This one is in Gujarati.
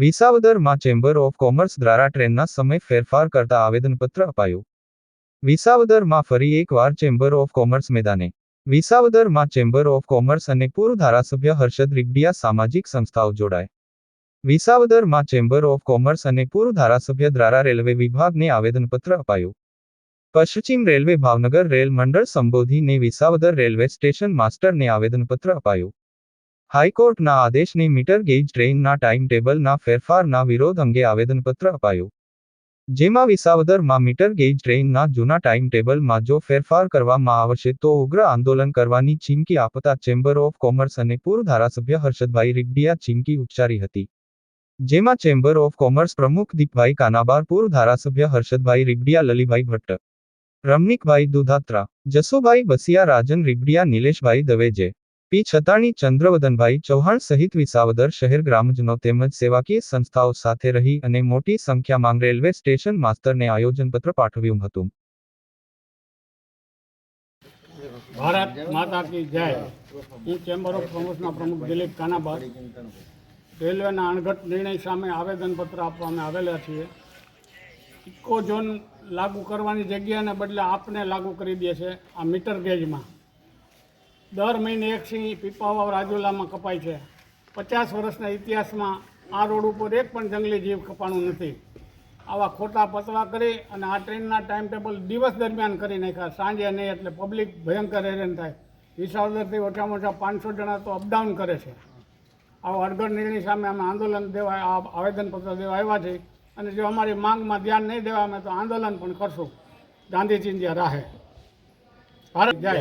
વિસાવદરમાં ચેમ્બર ઓફ કોમર્સ દ્વારા ટ્રેનના સમય ફેરફાર કરતા આવેદનપત્ર અપાયું. વિસાવદરમાં ફરી એકવાર ચેમ્બર ઓફ કોમર્સ મેદાને. વિસાવદરમાં ચેમ્બર ઓફ કોમર્સ અને પૂર્વ ધારાસભ્ય હર્ષદ રીબડિયા સામાજિક સંસ્થાઓ જોડાય. વિસાવદરમાં ચેમ્બર ઓફ કોમર્સ અને પૂર્વ ધારાસભ્ય દ્વારા રેલવે વિભાગને આવેદનપત્ર અપાયું. પશ્ચિમ રેલવે ભાવનગર રેલ મંડળ સંબોધીને વિસાવદર રેલવે સ્ટેશન માસ્ટરને આવેદનપત્ર અપાયું. હાઈકોર્ટના આદેશને મીટર ગેજ ટ્રેનના ટાઈમ ટેબલના ફેરફારના વિરોધ અંગે આવેદનપત્ર અપાયું. જેમાં વિસાવદરમાં મીટર ગેજ ટ્રેનના જૂના ટાઈમ ટેબલમાં જો ફેરફાર કરવામાં આવશે તો ઉગ્ર આંદોલન કરવાની ચીમકી આપતા ચેમ્બર ઓફ કોમર્સ અને પૂર્વ ધારાસભ્ય હર્ષદભાઈ રિગડિયા ચીમકી ઉચ્ચારી હતી. જેમાં ચેમ્બર ઓફ કોમર્સ પ્રમુખ દીપભાઈ કાનાબાર પૂર્વ ધારાસભ્ય હર્ષદભાઈ રિગડિયા લલીભાઈ ભટ્ટ રમનિકભાઈ દુધાત્રા, જસુભાઈ બસિયા, રાજન રીબડિયા નિલેશભાઈ દવેજે પી છતાણી ચંદ્રવદનભાઈ ચૌહાણ સહિત વિસાવદર શહેર ગ્રામજનો તેમજ સેવાકીય સંસ્થાઓ સાથે રહી અને મોટી સંખ્યામાં રેલવે સ્ટેશન માસ્તરને આયોજનપત્ર પાઠવ્યું હતું. ભારત માતા જય. હું ચેમ્બર ઓફ કોમર્સના પ્રમુખ દિલીપ કાનાબાર રેલવેના અણઘટ નિર્ણય સામે આવેદનપત્ર આપવામાં આવેલા છીએ. ઇકો ઝોન લાગુ કરવાની જગ્યાને બદલે આપને લાગુ કરી દે છે આ મીટર ગેજમાં. દર મહિને એક સિંહ પીપાવાવ રાજુલામાં કપાય છે. પચાસ વર્ષના ઇતિહાસમાં આ રોડ ઉપર એક પણ જંગલી જીવ કપાણું નથી. આવા ખોટા પતવા કરી અને આ ટ્રેનના ટાઈમ ટેબલ દિવસ દરમિયાન કરી નાખ્યા. સાંજે નહીં એટલે પબ્લિક ભયંકર હેરાન થાય. વિસાવદરથી ઓછામાં ઓછા પાંચસો જણા તો અપડાઉન કરે છે. આવો અડગડ નિર્ણય સામે અમે આંદોલન દેવા આવેદનપત્ર દેવા આવ્યા છે અને જો અમારી માંગમાં ધ્યાન નહીં દેવા અમે તો આંદોલન પણ કરશું. ગાંધીજી રાહે ભારત જય.